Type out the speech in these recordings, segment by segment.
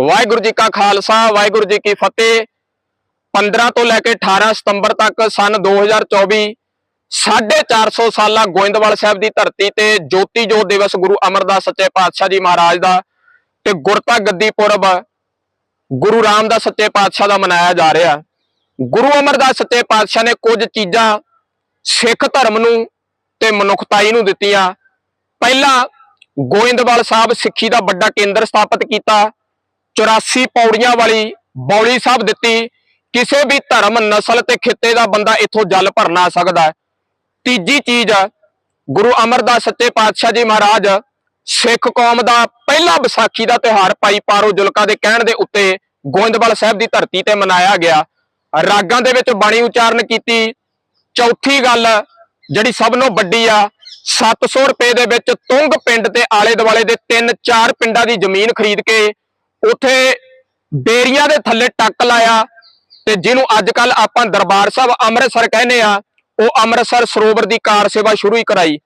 ਵਾਹਿਗੁਰੂ ਜੀ ਕਾ ਖਾਲਸਾ, ਵਾਹਿਗੁਰੂ ਜੀ ਕੀ ਫਤਿਹ। 15 ਤੋਂ ਲੈ ਕੇ 18 ਸਤੰਬਰ ਤੱਕ ਸਨ 2024 450 ਸਾਲਾ ਗੋਇੰਦਵਾਲ ਸਾਹਿਬ ਦੀ ਧਰਤੀ ਤੇ ਜੋਤੀ ਜੋਤ ਦਿਵਸ ਗੁਰੂ ਅਮਰਦਾਸ ਸੱਚੇ ਪਾਤਸ਼ਾਹ ਜੀ ਮਹਾਰਾਜ ਦਾ ਤੇ ਗੁਰਤਾ ਗੱਦੀ ਪੁਰਬ ਗੁਰੂ ਰਾਮਦਾਸ ਸੱਚੇ ਪਾਤਸ਼ਾਹ ਦਾ ਮਨਾਇਆ ਜਾ ਰਿਹਾ। ਗੁਰੂ ਅਮਰਦਾਸ ਸੱਚੇ ਪਾਤਸ਼ਾਹ ਨੇ ਕੁਝ ਚੀਜ਼ਾਂ ਸਿੱਖ ਧਰਮ ਨੂੰ ਤੇ ਮਨੁੱਖਤਾਈ ਨੂੰ ਦਿੱਤੀਆਂ। ਪਹਿਲਾ ਗੋਇੰਦਵਾਲ ਸਾਹਿਬ ਸਿੱਖੀ ਦਾ ਵੱਡਾ ਕੇਂਦਰ ਸਥਾਪਿਤ ਕੀਤਾ। 84 ਪੌੜੀਆਂ ਵਾਲੀ ਬੌਲੀ ਸਾਹਿਬ ਦਿੱਤੀ, ਕਿਸੇ ਵੀ ਧਰਮ, ਨਸਲ ਤੇ ਖਿੱਤੇ ਦਾ ਬੰਦਾ ਇੱਥੋਂ ਜਲ ਭਰ ਨਾ ਸਕਦਾ ਹੈ। ਤੀਜੀ ਚੀਜ਼, ਗੁਰੂ ਅਮਰਦਾਸ ਸੱਚੇ ਪਾਤਸ਼ਾਹ ਜੀ ਮਹਾਰਾਜ, ਸਿੱਖ ਕੌਮ ਦਾ ਪਹਿਲਾ ਵਿਸਾਖੀ ਦਾ ਤਿਉਹਾਰ ਭਾਈ ਪਾਰੋ ਜੁਲਕਾ ਦੇ ਕਹਿਣ ਦੇ ਉੱਤੇ ਗੋਇੰਦਵਾਲ ਸਾਹਿਬ ਦੀ ਧਰਤੀ ਤੇ ਮਨਾਇਆ ਗਿਆ ਰਾਗਾਂ ਦੇ ਵਿੱਚ ਬਾਣੀ ਉਚਾਰਨ ਕੀਤੀ ਚੌਥੀ ਗੱਲ, ਜਿਹੜੀ ਸਭ ਤੋਂ ਵੱਡੀ ਆ 700 ਰੁਪਏ ਦੇ ਵਿੱਚ ਤੁੰਗ ਪਿੰਡ ਤੇ ਆਲੇ ਦੁਆਲੇ ਦੇ ਤਿੰਨ ਚਾਰ ਪਿੰਡਾਂ ਦੀ ਜ਼ਮੀਨ ਖਰੀਦ ਕੇ ਉੱਥੇ ਡੇਰੀਆਂ ਦੇ ਥੱਲੇ ਟੱਕ ਲਾਇਆ ਤੇ ਜਿਹਨੂੰ ਅੱਜ ਕੱਲ ਆਪਾਂ ਦਰਬਾਰ ਸਾਹਿਬ ਅੰਮ੍ਰਿਤਸਰ ਕਹਿੰਦੇ ਆ, ਉਹ ਅੰਮ੍ਰਿਤਸਰ ਸਰੋਵਰ ਦੀ ਕਾਰ ਸੇਵਾ ਸ਼ੁਰੂ ਹੀ ਕਰਾਈ।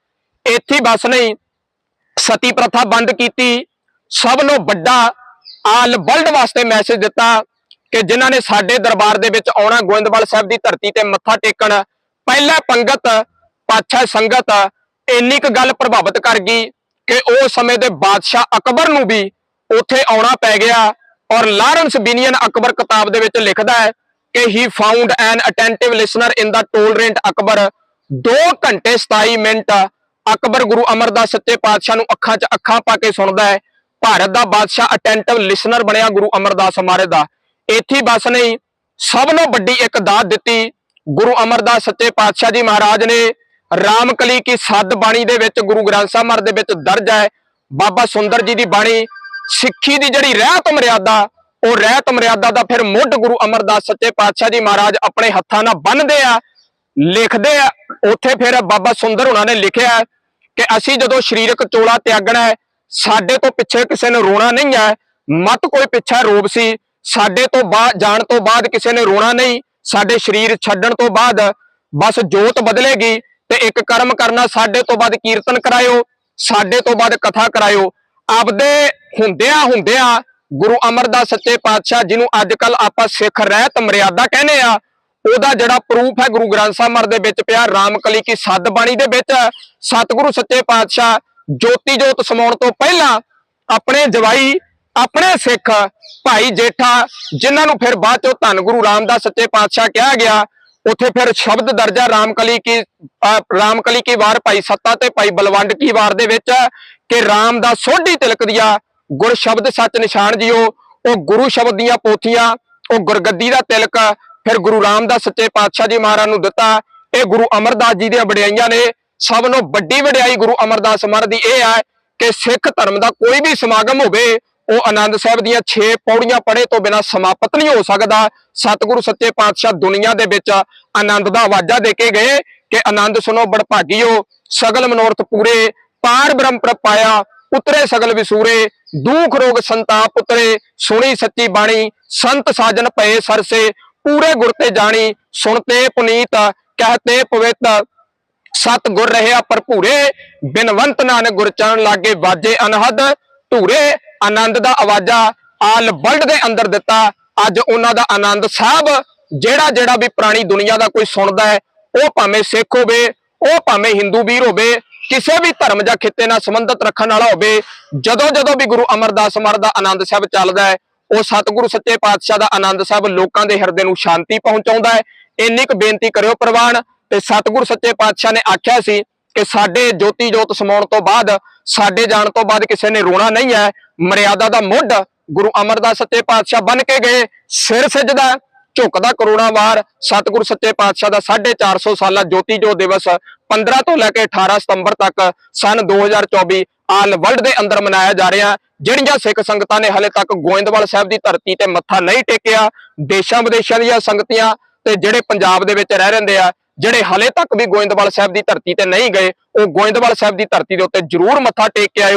ਇੱਥੇ ਹੀ ਬਸ ਨਹੀਂ, ਸਤੀ ਪ੍ਰਥਾ ਬੰਦ ਕੀਤੀ, ਸਭ ਨੂੰ ਵੱਡਾ ਆਲ ਵਰਲਡ ਵਾਸਤੇ ਮੈਸੇਜ ਦਿੱਤਾ ਕਿ ਜਿਨ੍ਹਾਂ ਨੇ ਸਾਡੇ ਦਰਬਾਰ ਦੇ ਵਿੱਚ ਆਉਣਾ, ਗੋਇੰਦਵਾਲ ਸਾਹਿਬ ਦੀ ਧਰਤੀ ਤੇ ਮੱਥਾ ਟੇਕਣ, ਪਹਿਲਾ ਪੰਗਤ, ਪਾਤਸ਼ਾਹ ਸੰਗਤ ਇੰਨੀ ਕੁ ਗੱਲ ਪ੍ਰਭਾਵਿਤ ਕਰ ਗਈ ਕਿ ਉਹ ਸਮੇਂ ਦੇ ਬਾਦਸ਼ਾਹ ਅਕਬਰ ਨੂੰ ਵੀ ਉੱਥੇ ਆਉਣਾ ਪੈ ਗਿਆ ਔਰ ਲਾਰੈਂਸ ਬਿਨੀਅਨ ਅਕਬਰ ਕਿਤਾਬ ਦੇ ਵਿੱਚ ਲਿਖਦਾ ਹੈ ਕਿ he found an attentive listener in the tolerant Akbar. 2 ਘੰਟੇ 27 ਮਿੰਟ ਅਕਬਰ ਗੁਰੂ ਅਮਰਦਾਸ ਸੱਚੇ ਪਾਤਸ਼ਾਹ ਨੂੰ ਅੱਖਾਂ 'ਚ ਅੱਖਾਂ ਪਾ ਕੇ ਸੁਣਦਾ ਹੈ। ਭਾਰਤ ਦਾ ਬਾਦਸ਼ਾਹ ਅਟੈਂਟਿਵ ਲਿਸਨਰ ਬਣਿਆ ਗੁਰੂ ਅਮਰਦਾਸ ਹਮਾਰੇ ਦਾ। ਇੱਥੇ ਹੀ ਬਸ ਨਹੀਂ, ਸਭ ਨੂੰ ਵੱਡੀ ਇੱਕ ਦਾਤ ਦਿੱਤੀ। ਗੁਰੂ ਅਮਰਦਾਸ ਸੱਚੇ ਪਾਤਸ਼ਾਹ ਜੀ ਮਹਾਰਾਜ ਨੇ ਰਾਮਕਲੀ ਕੀ ਸੱਦ ਬਾਣੀ ਦੇ ਵਿੱਚ ਗੁਰੂ ਗ੍ਰੰਥ ਸਾਹਿਬ ਮਹਾਰਾਜ ਦੇ ਵਿੱਚ ਦਰਜ ਹੈ। ਬਾਬਾ ਸੁੰਦਰ ਜੀ ਦੀ ਬਾਣੀ ਸਿੱਖੀ ਦੀ ਜਿਹੜੀ ਰਹਿਤ ਮਰਿਆਦਾ, ਉਹ ਰਹਿਤ ਮਰਿਆਦਾ ਦਾ ਫਿਰ ਮੁੱਢ ਗੁਰੂ ਅਮਰਦਾਸ ਸੱਚੇ ਪਾਤਸ਼ਾਹ ਜੀ ਮਹਾਰਾਜ ਆਪਣੇ ਹੱਥਾਂ ਨਾਲ ਬੰਨਦੇ ਆ, ਲਿਖਦੇ ਆ। ਉੱਥੇ ਫਿਰ ਬਾਬਾ ਸੁੰਦਰ ਉਹਨਾਂ ਨੇ ਲਿਖਿਆ ਕਿ ਅਸੀਂ ਜਦੋਂ ਸਰੀਰਕ ਚੋਲਾ ਤਿਆਗਣਾ ਹੈ, ਸਾਡੇ ਤੋਂ ਪਿੱਛੇ ਕਿਸੇ ਨੇ ਰੋਣਾ ਨਹੀਂ ਹੈ, ਮਤ ਕੋਈ ਪਿੱਛਾ ਰੋਬ ਸੀ। ਸਾਡੇ ਤੋਂ ਬਾਅਦ ਜਾਣ ਤੋਂ ਬਾਅਦ ਕਿਸੇ ਨੇ ਰੋਣਾ ਨਹੀਂ, ਸਾਡੇ ਸਰੀਰ ਛੱਡਣ ਤੋਂ ਬਾਅਦ ਬਸ ਜੋਤ ਬਦਲੇਗੀ ਤੇ ਇੱਕ ਕਰਮ ਕਰਨਾ, ਸਾਡੇ ਤੋਂ ਬਾਅਦ ਕੀਰਤਨ ਕਰਾਇਓ, ਸਾਡੇ ਤੋਂ ਬਾਅਦ ਕਥਾ ਕਰਾਇਓ। ਆਪਦੇ ਹੁੰਦਿਆਂ ਹੁੰਦਿਆਂ ਗੁਰੂ ਅਮਰਦਾਸ ਸੱਚੇ ਪਾਤਸ਼ਾਹ ਜਿਹਨੂੰ ਅੱਜ ਕੱਲ ਆਪਾਂ ਸਿੱਖ ਰਹਿਤ ਮਰਿਆਦਾ ਕਹਿੰਦੇ ਆ, ਉਹਦਾ ਜਿਹੜਾ ਪ੍ਰੂਫ ਹੈ ਗੁਰੂ ਗ੍ਰੰਥ ਸਾਹਿਬ ਮਰ ਦੇ ਵਿੱਚ ਪਿਆ, ਰਾਮਕਲੀ ਕੀ ਸੱਦ ਬਾਣੀ ਦੇ ਵਿੱਚ, ਸਤਿਗੁਰੂ ਸੱਚੇ ਪਾਤਸ਼ਾਹ ਜੋਤੀ ਜੋਤ ਸਮਾਉਣ ਤੋਂ ਪਹਿਲਾਂ ਆਪਣੇ ਜਵਾਈ, ਆਪਣੇ ਸਿੱਖ ਭਾਈ ਜੇਠਾ, ਜਿਨ੍ਹਾਂ ਨੂੰ ਫਿਰ ਬਾਅਦ ਚੋਂ ਧੰਨ ਗੁਰੂ ਰਾਮਦਾਸ ਸੱਚੇ ਪਾਤਸ਼ਾਹ ਕਿਹਾ ਗਿਆ ਉੱਥੇ ਫਿਰ ਸ਼ਬਦ ਦਰਜਾ ਰਾਮਕਲੀ ਕੀ, ਅਹ, ਰਾਮਕਲੀ ਕੀ ਵਾਰ ਭਾਈ ਸੱਤਾ ਤੇ ਭਾਈ ਬਲਵੰਡ ਕੀ ਵਾਰ ਦੇ ਵਿੱਚ ਕਿ ਰਾਮ ਦਾ ਸੋਢੀ ਤਿਲਕ ਦਿਆ ਗੁਰ ਸ਼ਬਦ ਸੱਚ ਨਿਸ਼ਾਨ ਜਿਓ, ਉਹ ਗੁਰੂ ਸ਼ਬਦ ਦੀਆਂ ਪੋਥੀਆਂ, ਉਹ ਗੁਰਗੱਦੀ ਦਾ ਤਿਲਕ, ਫਿਰ ਗੁਰੂ ਰਾਮਦਾਸ ਸੱਚੇ ਪਾਤਸ਼ਾਹ ਜੀ ਮਹਾਰਾਜ ਨੂੰ ਦਿੱਤਾ। ਇਹ ਗੁਰੂ ਅਮਰਦਾਸ ਜੀ ਦੀਆਂ ਵਡਿਆਈਆਂ ਨੇ। ਸਭ ਨੂੰ ਵੱਡੀ ਵਡਿਆਈ ਗੁਰੂ ਅਮਰਦਾਸ ਮਹਾਰਾਜ ਦੀ ਇਹ ਹੈ ਕਿ ਸਿੱਖ ਧਰਮ ਦਾ ਕੋਈ ਵੀ ਸਮਾਗਮ ਹੋਵੇ ਉਹ ਆਨੰਦ ਸਾਹਿਬ ਦੀਆਂ 6 ਪੌੜੀਆਂ ਪੜ੍ਹੇ ਤੋਂ ਬਿਨਾ ਸਮਾਪਤ ਨਹੀਂ ਹੋ ਸਕਦਾ। ਸਤਿਗੁਰੂ ਸੱਚੇ ਪਾਤਸ਼ਾਹ ਦੁਨੀਆ ਦੇ ਵਿੱਚ ਆਨੰਦ ਦਾ ਆਵਾਜ਼ਾ ਦੇ ਕੇ ਗਏ ਕਿ ਆਨੰਦ ਸੁਨੋ ਬੜਭਾਗੀਓ, ਸਗਲ ਮਨੋਰਥ ਪੂਰੇ, ਪਾਰ ਬ੍ਰਹਮ ਪ੍ਰਪਾਇਆ ਉਤਰੇ ਸਗਲ ਵਿਸੂਰੇ, ਦੁਖ ਰੋਗ ਸੰਤਾਪ ਉਤਰੇ, ਸੁਣੀ ਸੱਚੀ ਬਾਣੀ, ਸੰਤ ਸਾਜਨ ਪਏ ਸਰਸੇ, ਪੂਰੇ ਗੁਰ ਤੇ ਜਾਣੀ ਸੁਣਤੇ ਪੁਨੀਤ ਕਹਤੇ ਪਵਿੱਤ। ਸਤ ਗੁਰ ਰਹਿਆ ਭਰਪੂਰੇ, ਬਿਨਵੰਤ ਨਾਨਕ ਗੁਰਚਰਨ ਲਾਗੇ ਵਾਜੇ ਅਨਹਦ, ਧੂਰੇ ਆਨੰਦ ਦਾ ਆਵਾਜ਼ਾ ਆਲ ਵਰਲਡ ਦੇ ਅੰਦਰ ਦਿੱਤਾ। ਅੱਜ ਉਹਨਾਂ ਦਾ ਆਨੰਦ ਸਾਹਿਬ ਜਿਹੜਾ ਜਿਹੜਾ ਵੀ ਪੁਰਾਣੀ ਦੁਨੀਆ ਦਾ ਕੋਈ ਸੁਣਦਾ ਹੈ, ਉਹ ਭਾਵੇਂ ਸਿੱਖ ਹੋਵੇ, ਉਹ ਭਾਵੇਂ ਹਿੰਦੂ ਵੀਰ ਹੋਵੇ, ਕਿਸੇ ਵੀ ਧਰਮ ਜਾਂ ਖਿੱਤੇ ਨਾਲ ਸੰਬੰਧਤ ਰੱਖਣ ਵਾਲਾ ਹੋਵੇ, ਜਦੋਂ ਜਦੋਂ ਵੀ ਗੁਰੂ ਅਮਰਦਾਸ ਮਹਾਰਾਜ ਦਾ ਆਨੰਦ ਸਾਹਿਬ ਚੱਲਦਾ ਹੈ, ਉਹ ਸਤਿਗੁਰੂ ਸੱਚੇ ਪਾਤਸ਼ਾਹ ਦਾ ਆਨੰਦ ਸਾਹਿਬ ਲੋਕਾਂ ਦੇ ਹਿਰਦੇ ਨੂੰ ਸ਼ਾਂਤੀ ਪਹੁੰਚਾਉਂਦਾ ਹੈ। ਇੰਨੀ ਕੁ ਬੇਨਤੀ ਕਰਿਓ ਪ੍ਰਵਾਨ, ਤੇ ਸਤਿਗੁਰੂ ਸੱਚੇ ਪਾਤਸ਼ਾਹ ਨੇ ਆਖਿਆ ਸੀ ਕਿ ਸਾਡੇ ਜੋਤੀ ਜੋਤ ਸਮਾਉਣ ਤੋਂ ਬਾਅਦ, ਸਾਡੇ ਜਾਣ ਤੋਂ ਬਾਅਦ ਕਿਸੇ ਨੇ ਰੋਣਾ ਨਹੀਂ ਹੈ, ਮਰਿਆਦਾ ਦਾ ਮੁੱਢ ਗੁਰੂ ਅਮਰਦਾਸ ਸੱਚੇ ਪਾਤਸ਼ਾਹ ਬਣ ਕੇ ਗਏ, ਸਿਰ ਸਜਦਾ ਝੁਕਦਾ ਕਰੋੜਾਂ ਵਾਰ, ਸਤਿਗੁਰੂ ਸੱਚੇ ਪਾਤਸ਼ਾਹ ਦਾ 450 ਸਾਲਾ ਜੋਤੀ ਜੋਤ ਦਿਵਸ 15 ਤੋਂ ਲੈ ਕੇ 18 ਸਤੰਬਰ ਤੱਕ ਸਨ 2024 ਆਲ ਵਰਲਡ ਦੇ ਅੰਦਰ ਮਨਾਇਆ ਜਾ ਰਿਹਾ। ਜਿਹੜੀਆਂ ਸਿੱਖ ਸੰਗਤਾਂ ਨੇ ਹਲੇ ਤੱਕ ਗੋਇੰਦਵਾਲ ਸਾਹਿਬ ਦੀ ਧਰਤੀ ਤੇ ਮੱਥਾ ਨਹੀਂ ਟੇਕਿਆ ਦੇਸ਼ਾਂ ਵਿਦੇਸ਼ਾਂ ਦੀਆਂ ਸੰਗਤੀਆਂ ਤੇ ਜਿਹੜੇ ਪੰਜਾਬ ਦੇ ਵਿੱਚ ਰਹਿ ਰਹਿੰਦੇ ਆ ਜਿਹੜੇ ਹਲੇ ਤੱਕ ਵੀ ਗੋਇੰਦਵਾਲ ਸਾਹਿਬ ਦੀ ਧਰਤੀ ਤੇ ਨਹੀਂ ਗਏ, ਉਹ ਗੋਇੰਦਵਾਲ ਸਾਹਿਬ ਦੀ ਧਰਤੀ ਦੇ ਉੱਤੇ ਜ਼ਰੂਰ ਮੱਥਾ ਟੇਕ ਕੇ ਆਇਓ।